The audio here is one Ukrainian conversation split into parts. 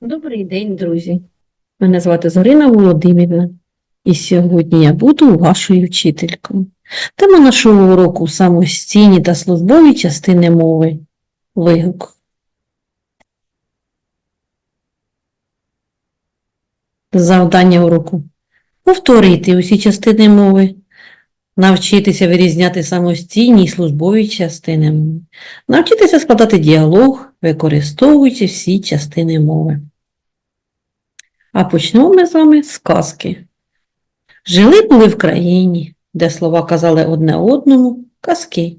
Добрий день, друзі. Мене звати Зорина Володимирівна, і сьогодні я буду вашою вчителькою. Тема нашого уроку самостійні та службові частини мови. Вигук. Завдання уроку. Повторити усі частини мови. Навчитися вирізняти самостійні і службові частини мови. Навчитися складати діалог, використовуючи всі частини мови. А почнемо ми з вами з казки. Жили були в країні, де слова казали одне одному казки.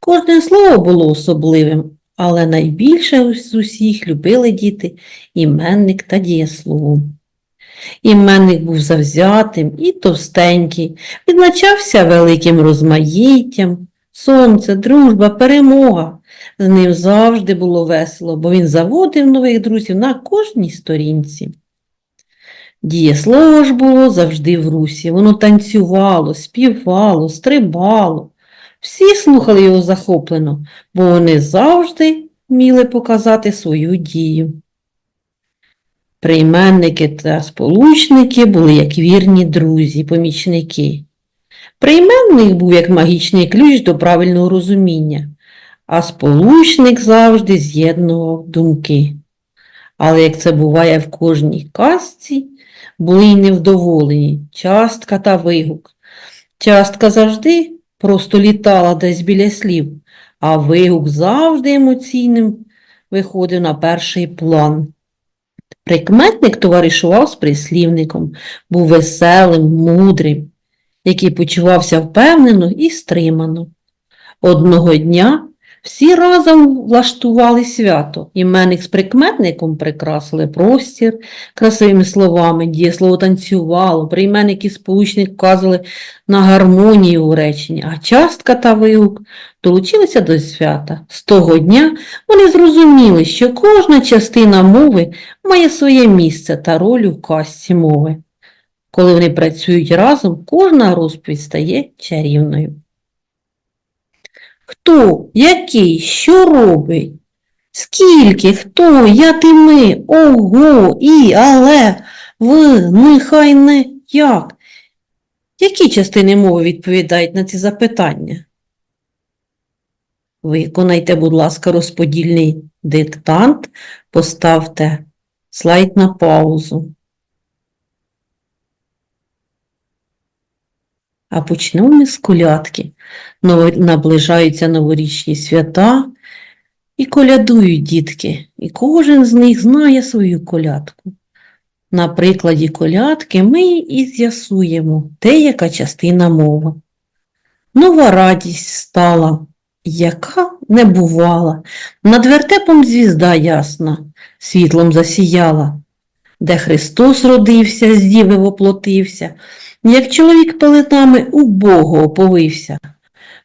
Кожне слово було особливим, але найбільше з усіх любили діти іменник та дієслово. Іменник був завзятим і товстенький, відзначався великим розмаїттям, сонце, дружба, перемога. З ним завжди було весело, бо він заводив нових друзів на кожній сторінці. Дієслово ж було завжди в русі. Воно танцювало, співало, стрибало. Всі слухали його захоплено, бо вони завжди вміли показати свою дію. Прийменники та сполучники були як вірні друзі, помічники. Прийменник був як магічний ключ до правильного розуміння, а сполучник завжди з'єднував думки. Але як це буває в кожній казці, були й невдоволені частка та вигук. Частка завжди просто літала десь біля слів, а вигук завжди емоційним виходив на перший план. Прикметник товаришував з прислівником, був веселим, мудрим, який почувався впевнено і стримано. Одного дня всі разом влаштували свято. Іменник з прикметником прикрасили простір красивими словами, дієслово танцювало, прийменник і сполучник вказували на гармонію у реченні, а частка та вигук долучилися до свята. З того дня вони зрозуміли, що кожна частина мови має своє місце та роль у казці мови. Коли вони працюють разом, кожна розповідь стає чарівною. Хто, який, що робить? Скільки, хто, як і ми, ого, і, але, в, нехай не, як? Які частини мови відповідають на ці запитання? Виконайте, будь ласка, розподільний диктант, поставте слайд на паузу. А почнемо ми з колядки. Наближаються новорічні свята і колядують дітки, і кожен з них знає свою колядку. На прикладі колядки ми і з'ясуємо, де яка частина мова. Нова радість стала, яка не бувала, над вертепом звізда ясна, світлом засіяла, де Христос родився, з діви воплотився, як чоловік пеленами у Бога оповився.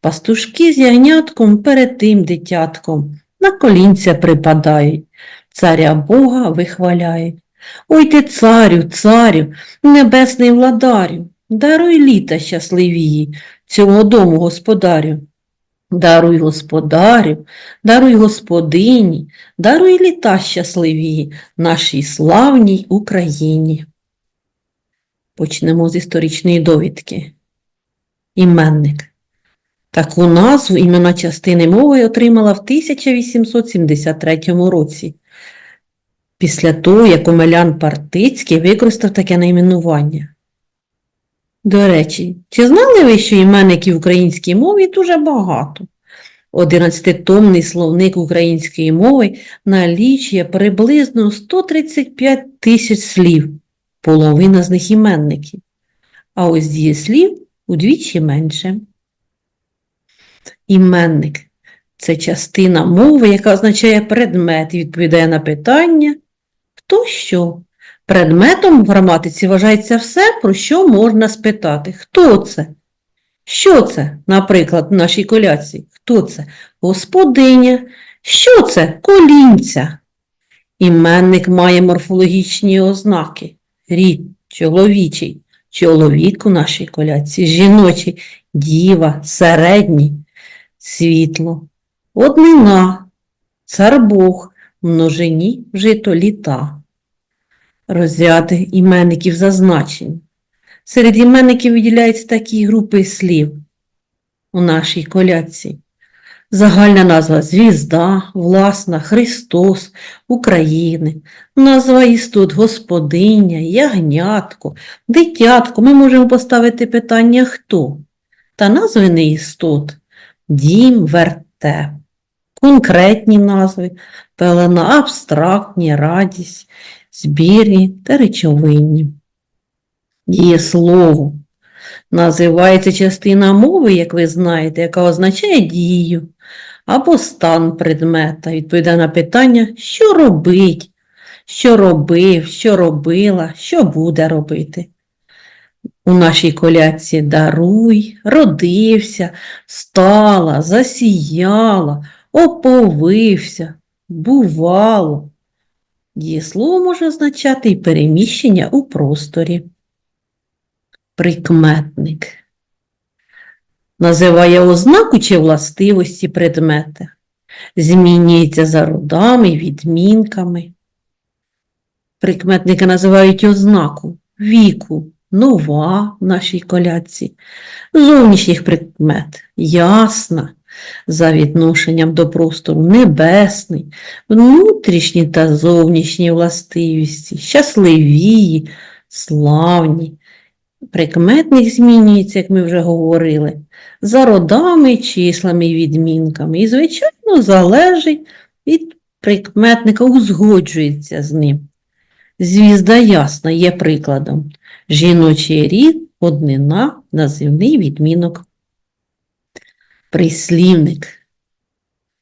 Пастушки з ягнятком перед тим дитятком на колінця припадають, царя Бога вихваляють. Ой ти, царю, царю, небесний владарю, даруй літа щасливії цьому дому господарю. Даруй господарю, даруй господині, даруй літа щасливії нашій славній Україні. Почнемо з історичної довідки. Іменник. Таку назву імена частини мови отримала в 1873 році. Після того, як Омелян Партицький використав таке найменування. До речі, чи знали ви, що іменників в українській мові дуже багато? Одинадцятитомний словник української мови налічує приблизно 135 тисяч слів, половина з них іменників, а ось дієслів удвічі менше. Іменник це частина мови, яка означає предмет і відповідає на питання хто що. Предметом в граматиці вважається все, про що можна спитати. Хто це? Що це, наприклад, в нашій коляці? Хто це? Господиня. Що це? Колінця. Іменник має морфологічні ознаки. Рід чоловічий, чоловік у нашій коляці, жіночий, діва, середній, світло, однина, цар Бог, множині вжито літа. Розряди іменників зазначені. Серед іменників виділяються такі групи слів у нашій колядці. Загальна назва Звізда, власна, Христос, України, назва істот Господиня, Ягнятко, Дитятко. Ми можемо поставити питання хто? Та назви не істот дім, вертеп. Конкретні назви, пелена абстрактні, радість, збірні та речовинні. Дієслово називається частина мови, як ви знаєте, яка означає дію або стан предмета. Відповідає на питання, що робить, що робив, що робила, що буде робити. У нашій коляці даруй, родився, стала, засіяла, оповився, бувало. Дієслово може означати і переміщення у просторі. Прикметник називає ознаку чи властивості предмета, змінюється за родами, відмінками. Прикметники називають ознаку віку, нова в нашій колядці, зовнішніх прикмет, ясна, за відношенням до простору небесний, внутрішні та зовнішні властивості, щасливі, славні. Прикметник змінюється, як ми вже говорили, за родами, числами і відмінками. І, звичайно, залежить від прикметника, узгоджується з ним. Звізда ясна є прикладом. Жіночий рід, однина, називний відмінок. Прислівник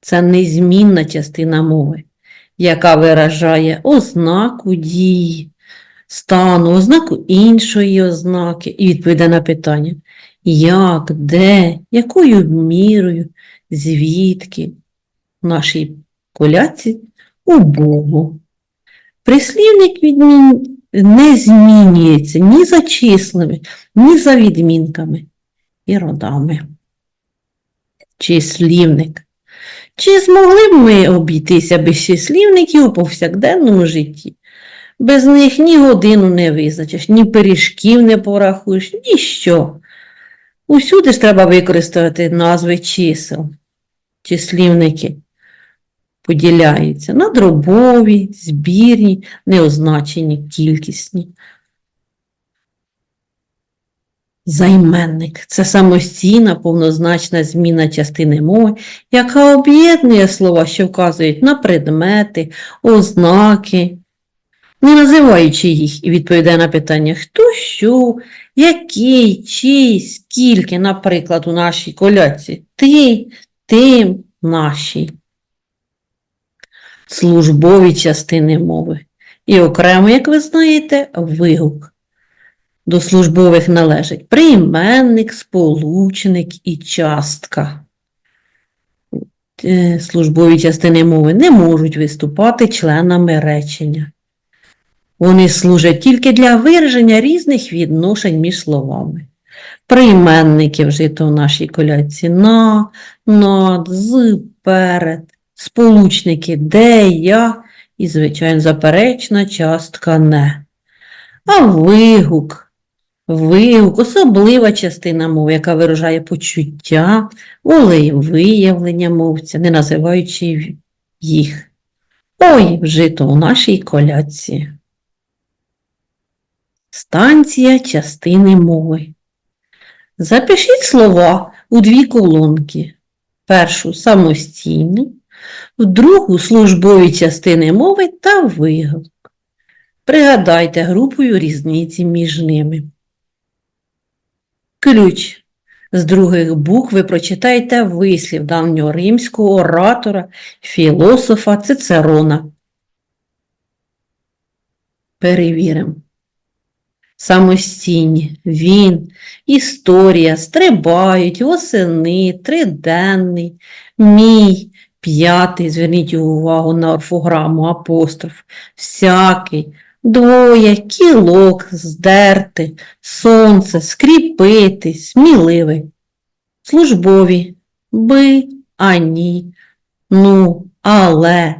це незмінна частина мови, яка виражає ознаку дії, стану, ознаку іншої ознаки і відповідає на питання, як, де, якою мірою, звідки в нашій коляці у Богу. Прислівник відмін... не змінюється ні за числами, ні за відмінками і родами. Числівник. Чи змогли б ми обійтися без числівників у повсякденному житті? Без них ні годину не визначиш, ні пиріжків не порахуєш, ніщо. Усюди ж треба використовувати назви чисел. Числівники поділяються на дробові, збірні, неозначені, кількісні. Займенник це самостійна повнозначна зміна частини мови, яка об'єднує слова, що вказують на предмети, ознаки, не називаючи їх і відповідає на питання хто що, який, чий, скільки, наприклад, у нашій коляці ти, тим, нашій. Службові частини мови. І окремо, як ви знаєте, вигук. До службових належить прийменник, сполучник і частка. Е, Службові частини мови не можуть виступати членами речення. Вони служать тільки для вираження різних відношень між словами. Прийменники вжито в нашій коляці на, над, з, перед, сполучники де, я і, звичайно, заперечна частка не. А вигук, вигук, особлива частина мови, яка виражає почуття, волевиявлення мовця, не називаючи їх. Ой, вжито у нашій коляці. Станція частини мови. Запишіть слова у дві колонки. Першу самостійну, в другу службові частини мови та вигук. Пригадайте групою різниці між ними. Ключ. З других букв ви прочитаєте вислів давньоримського оратора, філософа Цицерона. Перевіримо. Самостійні, він, історія, стрибають, осени, триденний, мій, п'ятий, зверніть увагу на орфограму, апостроф, всякий, двоє, кілок, здерти, сонце, скріпити, сміливий, службові, би, ані, ну, але,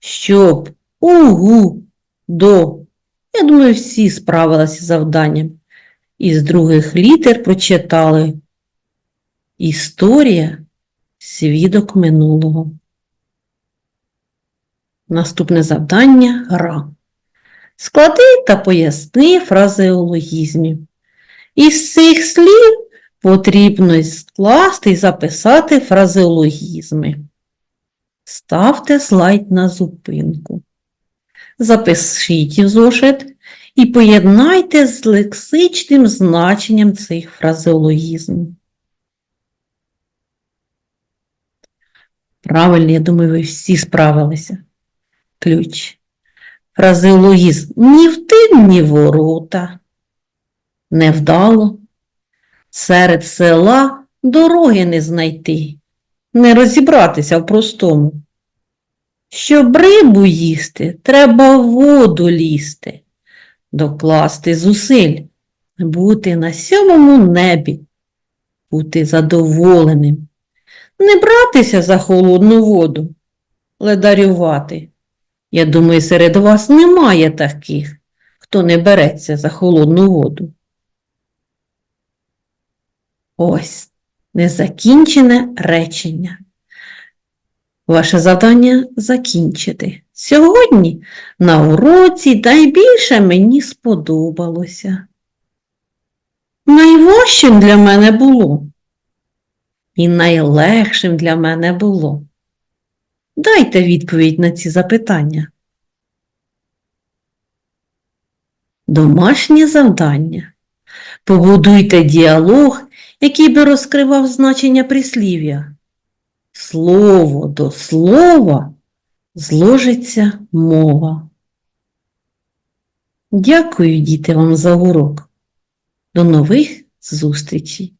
щоб, угу, до, Я думаю, всі справилися з завданням. Із других літер прочитали Історія свідок минулого. Наступне завдання гра. Склади та поясни фразеологізмів. Із цих слів потрібно скласти і записати фразеологізми. Ставте слайд на зупинку. Запишіть в зошит і поєднайте з лексичним значенням цих фразеологізмів. Правильно, я думаю, ви всі справилися. Ключ. Фразеологізм ні в тин, ні ворота. Невдало. Серед села дороги не знайти, не розібратися в простому. Щоб рибу їсти, треба в воду лізти, докласти зусиль, бути на сьомому небі, бути задоволеним, не братися за холодну воду, ледарювати. Я думаю, серед вас немає таких, хто не береться за холодну воду. Ось незакінчене речення. Ваше завдання закінчити. Сьогодні на уроці найбільше мені сподобалося. Найважчим для мене було. І найлегшим для мене було. Дайте відповідь на ці запитання. Домашнє завдання. Побудуйте діалог, який би розкривав значення прислів'я. Слово до слова зложиться мова. Дякую, діти, вам за урок. До нових зустрічей!